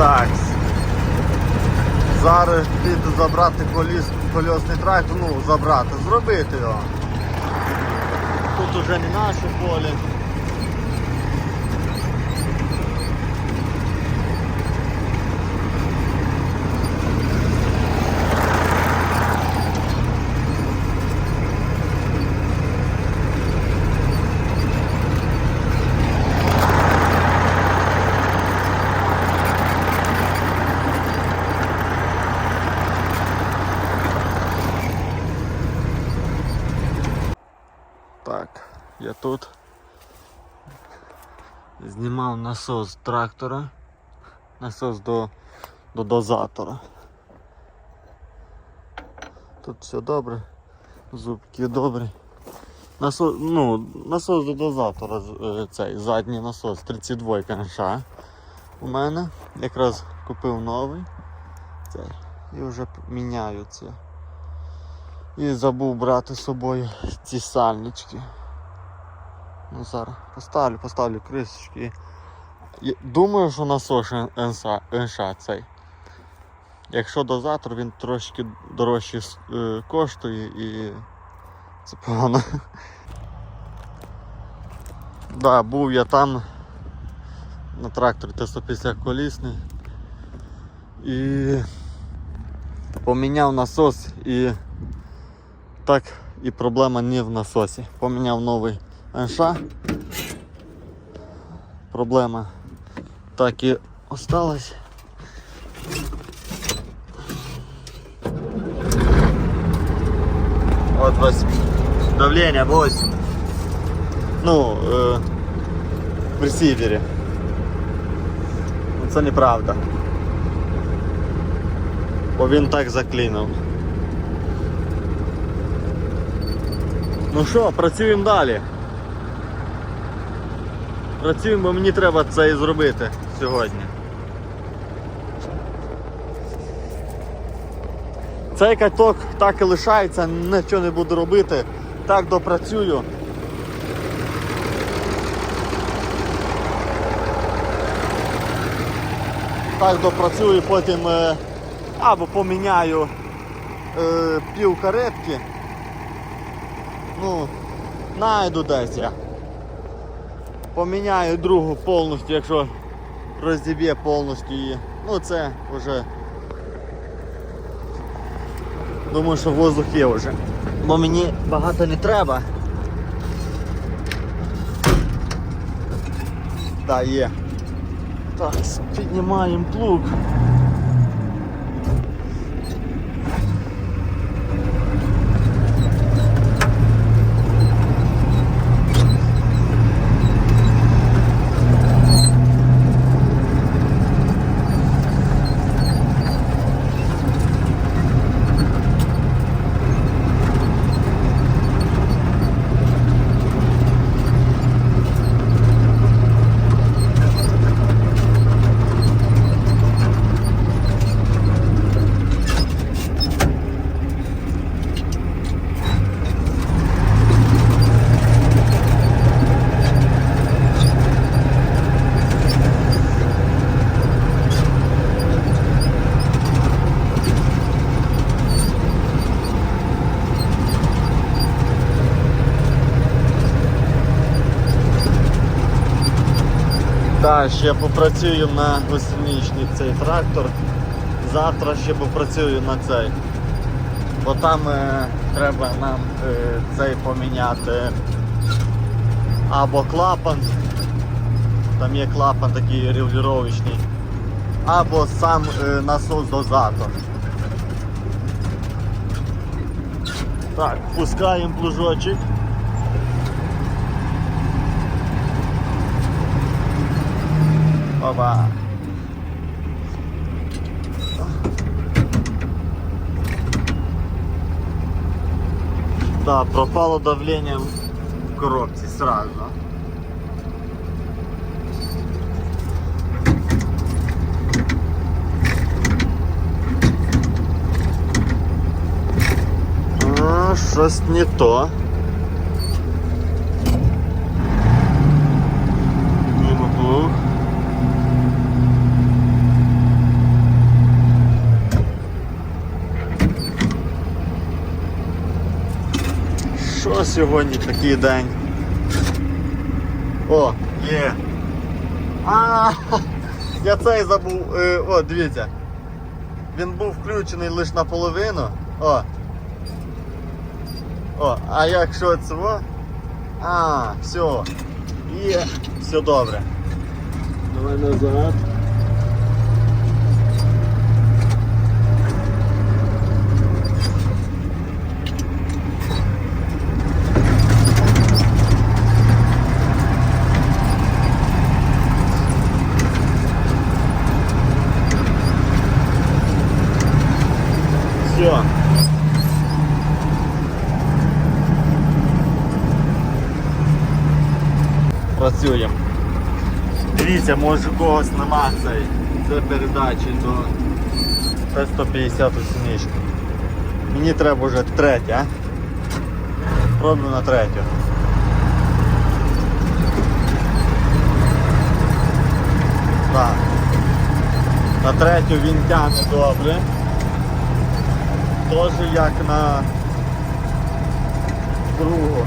Так. Зараз піду забрати коліс, кольосний трактор, ну забрати, зробити його. Тут уже не наше поле. Так, я тут знімав насос трактора, насос до, до дозатора. Тут все добре, зубки добрі. Насос, ну, насос до дозатора, е, цей задній насос 32 НШ у мене. Якраз купив новий цей, і вже міняю це. І забув брати з собою ці сальнички. Ну зараз поставлю, поставлю кришечки. Я Думаю, що насос НШ цей. Якщо дозатор, він трошки дорожче е, коштує і це погано. Да, був я там на тракторі Т-150 колісний і поміняв насос і так і проблема не в насосі. Поміняв новий НШ. Проблема так і осталась. От ось давлення 8. Ну, е, в ресівері. Ну, Це неправда. Бо він так заклинив. Ну що, працюємо далі. Працюємо, бо мені треба це і зробити сьогодні. Цей каток так і лишається, нічого не буду робити. Так допрацюю. Так допрацюю, потім е, або поміняю е, пів каретки. Ну, найду десь я. Поміняю другу повністю, якщо розіб'є повністю її. Ну це вже думаю, що воздух є вже. Бо мені багато не треба. Так, є. Так, піднімаємо плуг. Так, ще попрацюю на гусеничний цей трактор. Завтра ще попрацюю на цей. Бо там е, треба нам е, цей поміняти або клапан. Там є клапан такий регулювачний, або сам е, насос дозатор. Так, пускаємо плужочок. Опа. Да, пропало давление в коробке сразу. А, щось не то. Сьогодні такий день. О, є. А, я цей забув. Е, О, дивіться. Він був включений лише наполовину. О. О, а якщо цього? А, все. Є. Все добре. Давай назад. Все. Працюємо. Дивіться, може у когось нема цей. Це передачі до Т-150 синички. Мені треба вже третя. Пробую на третю. Так. На третю він тягне добре. Теж як на другу.